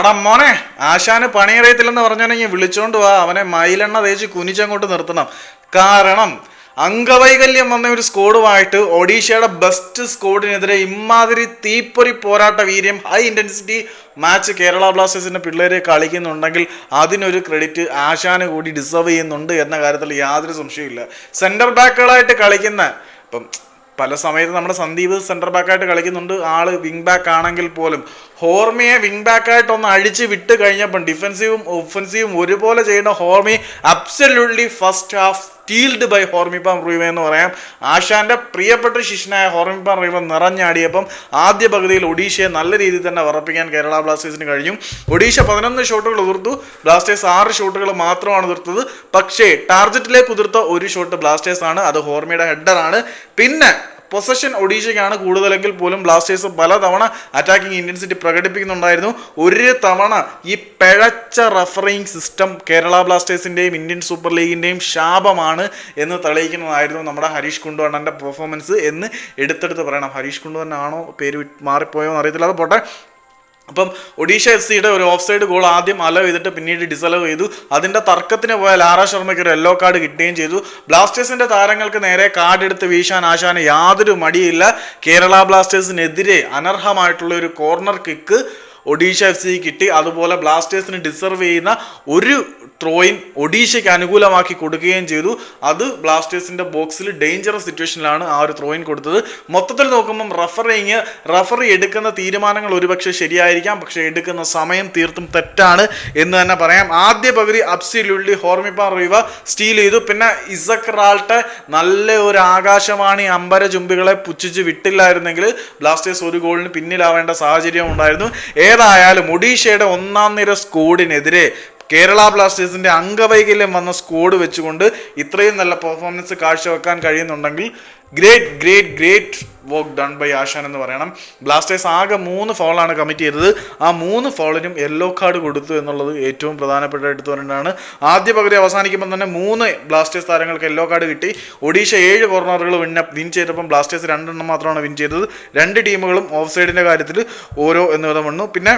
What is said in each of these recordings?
അടാ മോനെ ആശാന് പണിയറിയത്തില്ലെന്ന് പറഞ്ഞാണെങ്കിൽ വിളിച്ചോണ്ട് വാ. അവനെ മയിലെണ്ണ തേച്ച് കുനിച്ചങ്ങോട്ട് നിർത്തണം. കാരണം അംഗവൈകല്യം വന്ന ഒരു സ്കോഡുമായിട്ട് ഒഡീഷയുടെ ബെസ്റ്റ് സ്കോഡിനെതിരെ ഇമാതിരി തീപ്പൊരി പോരാട്ട വീര്യം ഹൈ ഇന്റൻസിറ്റി മാച്ച് കേരള ബ്ലാസ്റ്റേഴ്സിന്റെ പിള്ളേരെ കളിക്കുന്നുണ്ടെങ്കിൽ അതിനൊരു ക്രെഡിറ്റ് ആശാന് കൂടി ഡിസേർവ് ചെയ്യുന്നുണ്ട് എന്ന കാര്യത്തിൽ യാതൊരു സംശയമില്ല സെന്റർ ബാക്കുകളായിട്ട് കളിക്കുന്ന ഇപ്പം പല സമയത്ത് നമ്മുടെ സന്ദീപ് സെന്റർ ബാക്കായിട്ട് കളിക്കുന്നുണ്ട്. ആൾ വിങ് ബാക്ക് ആണെങ്കിൽ പോലും ഹോർമിയെ വിങ് ബാക്കായിട്ട് ഒന്ന് അഴിച്ച് വിട്ട് കഴിഞ്ഞപ്പം ഡിഫൻസീവും ഒഫൻസീവും ഒരുപോലെ ചെയ്യുന്ന Hormi absolutely first half steeled by Hormipam Ruivah എന്ന് പറയാം. ആശാന്റെ പ്രിയപ്പെട്ട ശിഷ്യനായ ഹോർമിപ്പാം റീവ നിറഞ്ഞാടിയപ്പം ആദ്യ പകുതിയിൽ ഒഡീഷയെ നല്ല രീതിയിൽ തന്നെ ഉറപ്പിക്കാൻ കേരള ബ്ലാസ്റ്റേഴ്സിന് കഴിഞ്ഞു. ഒഡീഷ പതിനൊന്ന് ഷോട്ടുകൾ ഉതിർത്തു ബ്ലാസ്റ്റേഴ്സ് ആറ് ഷോട്ടുകൾ മാത്രമാണ് ഉതിർത്തത് പക്ഷേ ടാർജറ്റിലേക്ക് ഉതിർത്ത ഒരു ഷോട്ട് ബ്ലാസ്റ്റേഴ്സ് ആണ് അത് ഹോർമിയുടെ ഹെഡറാണ്. പിന്നെ പൊസഷൻ ഒഡീഷയ്ക്കാണ് കൂടുതലെങ്കിൽ പോലും ബ്ലാസ്റ്റേഴ്സ് പലതവണ അറ്റാക്കിംഗ് ഇന്റൻസിറ്റി പ്രകടിപ്പിക്കുന്നുണ്ടായിരുന്നു. ഒരു തവണ ഈ പിഴച്ച റഫറിങ് സിസ്റ്റം കേരള ബ്ലാസ്റ്റേഴ്സിന്റെയും ഇന്ത്യൻ സൂപ്പർ ലീഗിന്റെയും ശാപമാണ് എന്ന് തെളിയിക്കുന്നതായിരുന്നു നമ്മുടെ ഹരീഷ് കുണ്ടുവണ്ണന്റെ പെർഫോമൻസ് എന്ന് എടുത്തെടുത്ത് പറയണം. ഹരീഷ് കുണ്ടുവണ്ണാണോ പേര് മാറിപ്പോയോ എന്ന് അറിയത്തില്ല. അത് പോട്ടെ. അപ്പം ഒഡീഷ എഫ് സിയുടെ ഒരു ഓഫ് സൈഡ് ഗോൾ ആദ്യം അലവ് ചെയ്തിട്ട് പിന്നീട് ഡിസലവ് ചെയ്തു. അതിന്റെ തർക്കത്തിന് പോയ ലാറ ശർമ്മയ്ക്ക് ഒരു യെല്ലോ കാർഡ് കിട്ടുകയും ചെയ്തു. ബ്ലാസ്റ്റേഴ്സിന്റെ താരങ്ങൾക്ക് നേരെ കാർഡ് എടുത്ത് വീശാൻ ആശാന് യാതൊരു മടിയില്ല. കേരള ബ്ലാസ്റ്റേഴ്സിനെതിരെ അനർഹമായിട്ടുള്ള ഒരു corner kick Odisha F C കിട്ടി. അതുപോലെ ബ്ലാസ്റ്റേഴ്സിന് ഡിസർവ് ചെയ്യുന്ന ഒരു ത്രോയിൻ ഒഡീഷയ്ക്ക് അനുകൂലമാക്കി കൊടുക്കുകയും ചെയ്തു. അത് ബ്ലാസ്റ്റേഴ്സിന്റെ ബോക്സിൽ ഡേഞ്ചറസ് സിറ്റുവേഷനിലാണ് ആ ഒരു ത്രോയിൻ കൊടുത്തത്. മൊത്തത്തിൽ നോക്കുമ്പം റഫറിങ് റഫറി എടുക്കുന്ന തീരുമാനങ്ങൾ ഒരുപക്ഷെ ശരിയായിരിക്കാം പക്ഷേ എടുക്കുന്ന സമയം തീർത്തും തെറ്റാണ് എന്ന് തന്നെ പറയാം. ആദ്യ പകുതി അബ്സിലുള്ളി ഹോർമിപ്പാർ റീവ സ്റ്റീൽ ചെയ്തു. പിന്നെ ഇസക് റാൾട്ടെ നല്ല ഒരു ആകാശവാണി അമ്പര ചുംബികളെ പുച്ഛിച്ച് വിട്ടില്ലായിരുന്നെങ്കിൽ ബ്ലാസ്റ്റേഴ്സ് ഒരു ഗോളിന് പിന്നിലാവേണ്ട സാഹചര്യം ഉണ്ടായിരുന്നു. ഏതായാലും ഒഡീഷയുടെ ഒന്നാം നിര സ്കോഡിനെതിരെ കേരള ബ്ലാസ്റ്റേഴ്സിന്റെ അംഗവൈകല്യം വന്ന സ്കോഡ് വെച്ചുകൊണ്ട് ഇത്രയും നല്ല പെർഫോമൻസ് കാഴ്ചവെക്കാൻ കഴിയുന്നുണ്ടെങ്കിൽ great great great work done by Aashan എന്ന് പറയണം. ബ്ലാസ്റ്റേഴ്സ് ആകെ മൂന്ന് ഫോളാണ് കമ്മിറ്റ് ചെയ്തത്. ആ മൂന്ന് ഫോളിനും യെല്ലോ കാർഡ് കൊടുത്തു എന്നുള്ളത് ഏറ്റവും പ്രധാനപ്പെട്ട എടുത്തു പറഞ്ഞാണ് ആദ്യ പകുതി അവസാനിക്കുമ്പോൾ തന്നെ മൂന്ന് ബ്ലാസ്റ്റേഴ്സ് താരങ്ങൾക്ക് യെല്ലോ കാർഡ് കിട്ടി. ഒഡീഷ ഏഴ് കോർണറുകൾ വിൻ വിൻ ചെയ്തപ്പം ബ്ലാസ്റ്റേഴ്സ് രണ്ടെണ്ണം മാത്രമാണ് വിൻ ചെയ്തത്. രണ്ട് ടീമുകളും ഓഫ് സൈഡിന്റെ കാര്യത്തിൽ ഓരോ എന്ന് വിധം വന്നു. പിന്നെ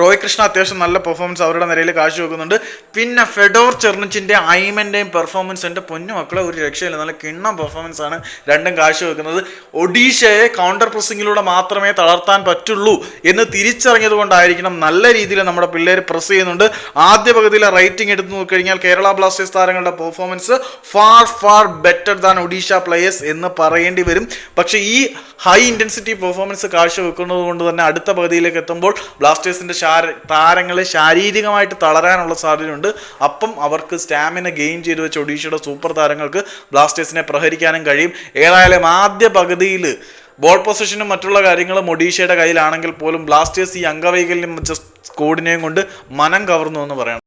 റോയ് കൃഷ്ണ അത്യാവശ്യം നല്ല പെർഫോമൻസ് അവരുടെ നിലയിൽ കാഴ്ചവെക്കുന്നുണ്ട് പിന്നെ ഫെഡോർ ചെർണിച്ചിന്റെ ഐമന്റെയും പെർഫോമൻസ് എന്റെ പൊന്നു മക്കളെ ഒരു രക്ഷയില്ല. നല്ല കിണ്ണം പെർഫോമൻസ് ആണ് രണ്ടും കാഴ്ചവെക്കുന്നത് ഒഡീഷയെ കൗണ്ടർ പ്രസ്സിങ്ങിലൂടെ മാത്രമേ തളർത്താൻ പറ്റുള്ളൂ എന്ന് തിരിച്ചറിഞ്ഞത് കൊണ്ടായിരിക്കണം നല്ല രീതിയിൽ നമ്മുടെ പിള്ളേർ പ്രസ് ചെയ്യുന്നുണ്ട്. ആദ്യ പകുതിയിലെ റേറ്റിംഗ് എടുത്ത് നോക്കിക്കഴിഞ്ഞാൽ കേരള ബ്ലാസ്റ്റേഴ്സ് താരങ്ങളുടെ performance far far better than Odisha players എന്ന് പറയേണ്ടി വരും. പക്ഷേ ഈ ഹൈ ഇന്റൻസിറ്റി പെർഫോമൻസ് കാഴ്ചവെക്കുന്നത് കൊണ്ട് തന്നെ അടുത്ത പകുതിയിലേക്ക് എത്തുമ്പോൾ ബ്ലാസ്റ്റേഴ്സിന്റെ ശാര താരങ്ങളെ ശാരീരികമായിട്ട് തളരാനുള്ള സാധ്യതയുണ്ട്. അപ്പം അവർക്ക് സ്റ്റാമിന ഗെയിൻ ചെയ്ത് വെച്ച ഒഡീഷയുടെ സൂപ്പർ താരങ്ങൾക്ക് ബ്ലാസ്റ്റേഴ്സിനെ പ്രഹരിക്കാനും കഴിയും. ഏതായാലും ആദ്യ പകുതിയിൽ ബോൾ പൊസിഷനും മറ്റുള്ള കാര്യങ്ങളും ഒഡീഷയുടെ കയ്യിലാണെങ്കിൽ പോലും ബ്ലാസ്റ്റേഴ്സ് ഈ അംഗവൈകല്യം വെച്ച സ്കോഡിനെയും കൊണ്ട് മനം കവർന്നു എന്ന് പറയണം